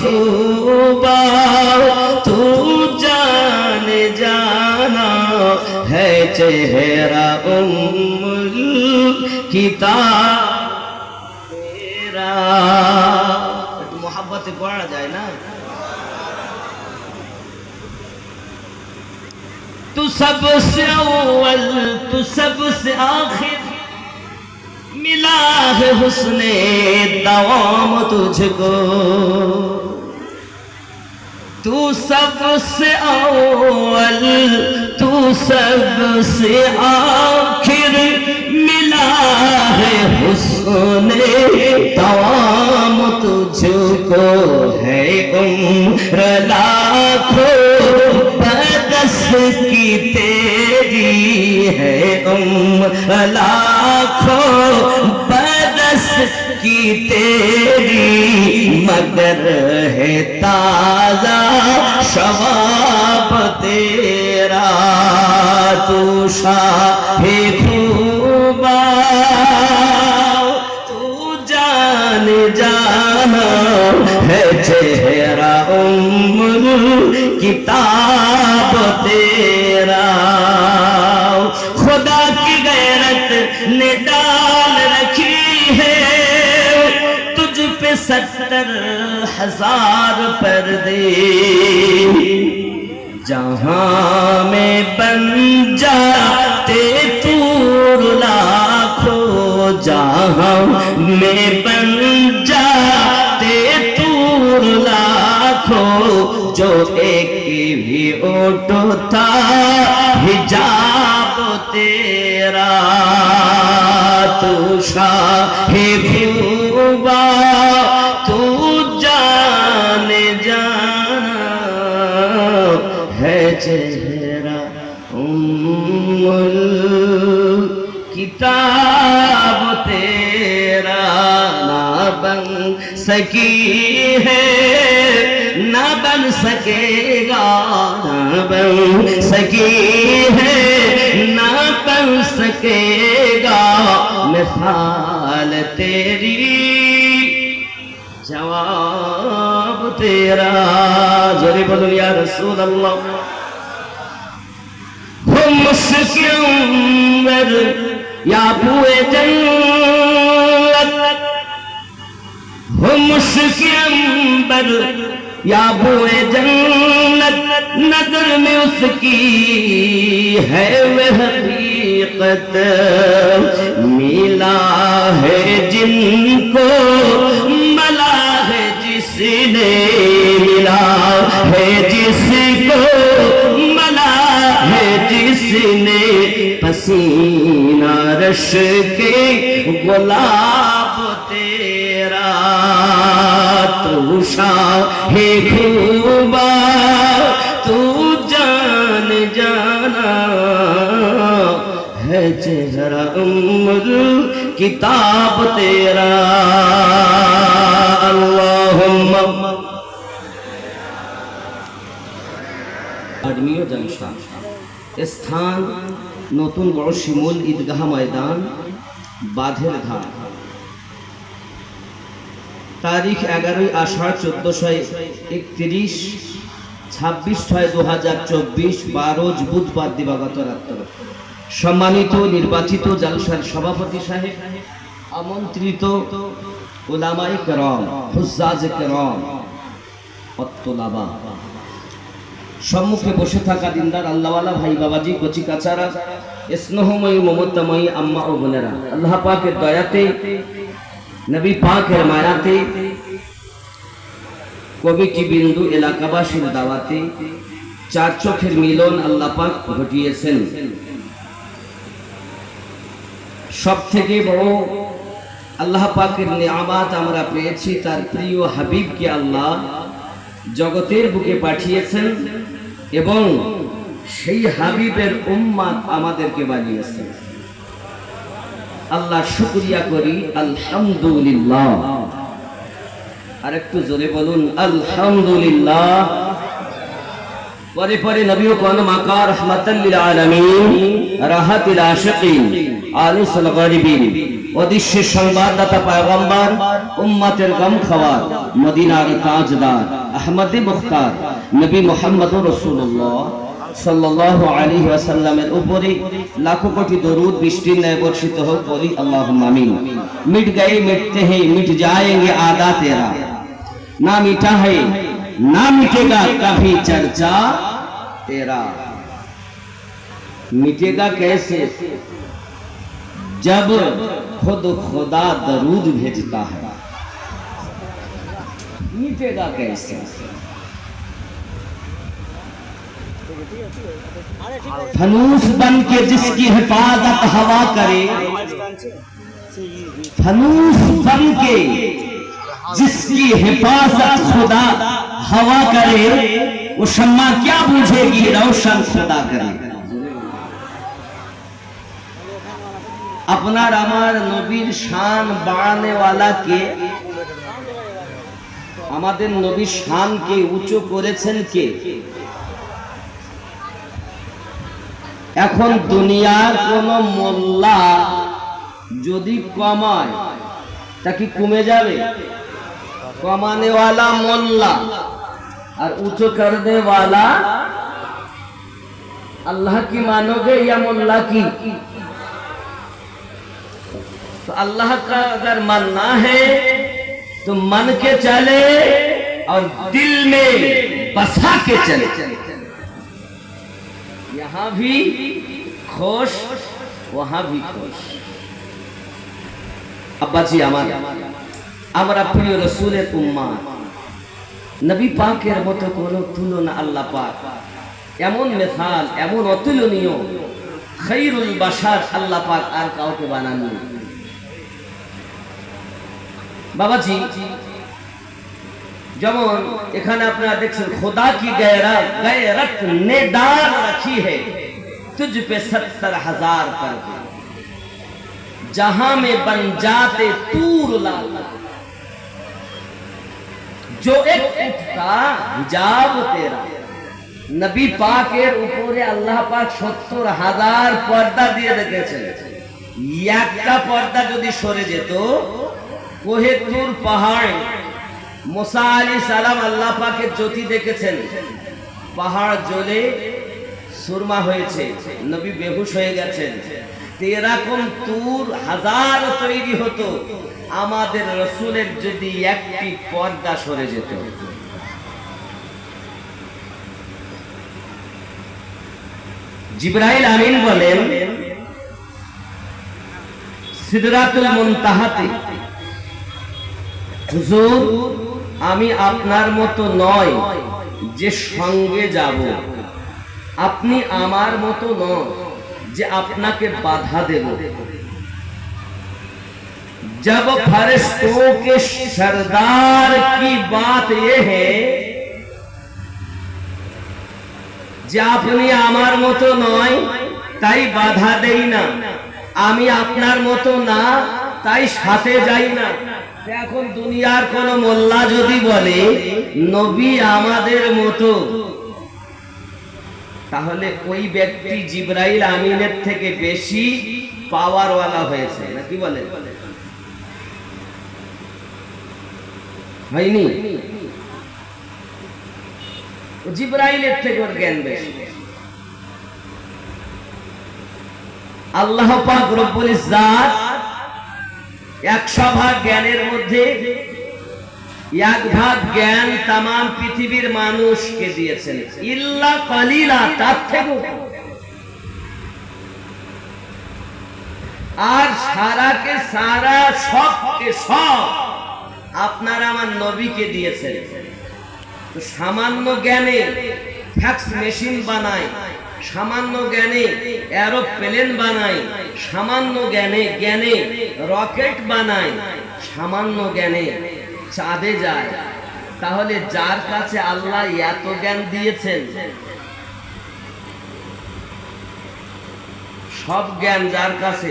خوبا تو جان جانا ہے چہرہ ام کتاب میرا۔ محبت بڑھ جائے نا۔ تو سب سے اول، تو سب سے آخر ملا ہے حسن دوام تجھ کو تو سب سے اول، تو سب سے آخر ملا ہے حسن دوام تجھ کو ہے عمر لاکھوں بدس کی تیر है उम्र लाखों बदस की तेरी मगर है ताजा शवाब तेरा तू शाहे खूबा ستر ہزار پردے جہاں میں بن جاتے تور لاکھو جہاں میں بن جاتے تور لاکھو جو ایک بھی اوٹو تھا حجاب تیرا تو شاہ بھی ہے چہرہ ام کتاب تیرا نہ بن سکی ہے نہ بن سکے گا نہ بن سکی ہے نہ بن سکے گا مثال تیری جواب تیرا ذرے بولو یا رسول اللہ۔ ہم سکندر یا بوئے جنت۔ ہم سکندر یا بوئے جنت۔ نظر میں اس کی ہے وہ حقیقت۔ ملا ہے جن کو نے پسینہ رش کے گلاب تیرا تو شاہ خوبا، تو جان جانا ہے چہرہ عمر، کتاب تیرا۔ اللہم۔ آدمی ہو جائے انشاءاللہ স্থান, নতুন বড় শিমুল ঈদগাহ ময়দান, বাঁধের ঘাট। তারিখ এগারোই আষাঢ় চোদ্দশো একত্রিশ ছাব্বিশ ছয় দু হাজার চব্বিশ, বারো বুধবার দিবাগত রাত্র। সম্মানিত, নির্বাচিত জালসার সভাপতি সাহেব, আমন্ত্রিত ওলামাই করম হুজাজ করম অত্তলাবা সম্মুখে বসে থাকা দিনদার আল্লাহওয়ালা ভাই বাবাজি কচি কাচারা স্নেহময়ী মমতাময়ী আম্মা ও বোনেরা। আল্লাহ পাকের দয়াতে, নবী পাকের মায়াতে কমিটি বিন্দু এলাকাবাসীর দাওয়াতে চার চোখের মিলন আল্লাহ পাক ঘটিয়েছেন। সব থেকে বড় আল্লাহ পাকের নিয়ামাত আমরা পেয়েছি তার প্রিয় হাবিবকে আল্লাহ জগতের বুকে পাঠিয়েছেন। এবং সেই হাবিবের উম্মাদ আমাদেরকে বানিয়েছেন আল্লাহ শুক্রিয়া করি, আলহামদুলিল্লাহ। আর একটু জোরে বলুন, আলহামদুলিল্লাহ। পরে পরে নবীও কোন মাকা আলামিন, রাহাতিল আশিকিন গরিবিন সংবাদদাতা পায়গম্বর, উম্মাতের গম খাওয়ার, মদিনার তাজদার, আহমদে মুখতার। নবী মোহাম্মদ রসুল্লাহ সাল্লাল্লাহু আলাইহি ওয়াসাল্লামের উপরে লাখো কোটি দরুদ বৃষ্টির ন্যায় বর্ষিত হোক বলি আল্লাহুম্মা আমিন মিট গয়ে মিটতে हैं मिट जाएंगे आदा तेरा ना मिटा है ना मिटेगा कभी चर्चा तेरा मिटेगा कैसे जब खुद खुदा दरूद भेजता है मिटेगा कैसे فنوس بن کے جس کی حفاظت ہوا کرے فنوس بن کے جس کی حفاظت خدا ہوا کرے وہ شمع کیا بوجھے گی روشن خدا کرے اپنا رامار আপনার আমার নবীর শান বাড়ানেওয়ালাকে আমাদের নবীর শানকে উঁচু করেছেন کے এখন দুনিয়ার কোন মোল্লা যদি কমায়، তা কি কমে যাবে? কমানেওয়ালা মোল্লা। আর উঁচু করনে والا اللہ کی مانو گے یا ملا کی تو اللہ کا اگر ماننا ہے تو من کے چلے اور دل میں بسا کے چلے यहाँ भी खुश वहां भी खुश আব্বাজি আমার আমরা প্রিয় রসুলের উম্মা নবী পাকের মতো কোনো তুলনা আল্লাহ পাক এমন মেথাল এমন অতুলনীয় খৈরুল বাসার আল্লাহ পাক আর কাউকে বানাননি বাবাজি যেমন এখানে আপনারা দেখছেন, খোদা কি নবী পাকের উপরে আল্লাহ পাক সত্তর হাজার পর্দা দিয়ে রেখেছেন। একটা পর্দা যদি সরে যেত, কোহে তুর পাহাড় মোসা আলী সালাম আল্লাহ পাকের জ্যোতি দেখেছেন। পাহাড় জ্বলে সুরমা হয়েছে, নবী বেহুশ হয়ে গেছেন। এরকম তুর হাজার তৈরি হতো, আমাদের রসুলের যদি একটি পর্দা সরে যেত। জিব্রাইল আমিন বলেন, সিদরাতুল মুনতাহাতে, হুজুর আমি আপনার মতো নয় যে সঙ্গে যাব আপনি আমার মতো নন যে আপনাকে বাধা দেব जब फरिश्तों के सरदार की बात ये है যে আপনি আমার মতো নয় তাই বাধা দেই না আমি আপনার মতো না তাই সাথে যাই না এখন দুনিয়ার কোন মোল্লা যদি বলে, নবী আমাদের মতো, তাহলে ওই ব্যক্তি জিব্রাইল আমিনের থেকে বেশি পাওয়ারওয়ালা হয়েছে। নাকি বলে? হয়নি? জিব্রাইলের থেকে ওর জ্ঞান বেশি। আল্লাহ পাক রব্বুল ইজ্জাত একশো ভাগ জ্ঞানের মধ্যে, এক ভাগ জ্ঞান তাম পৃথিবীর মানুষকে দিয়েছেন। ইল্লা কালিলা, তার আর সারাকে সারা, সবকে সব আপনারা আমার নবীকে দিয়েছেন। সামান্য জ্ঞানে ফ্যাক্স মেশিন বানায়, সামান্য জ্ঞানে এরোপ্লেন বানায় সামান্য জ্ঞানে জ্ঞানে রকেট বানায়, সামান্য জ্ঞানে চাঁদে যায়। তাহলে যার কাছে আল্লাহ এত জ্ঞান দিয়েছেন? সব জ্ঞান যার কাছে?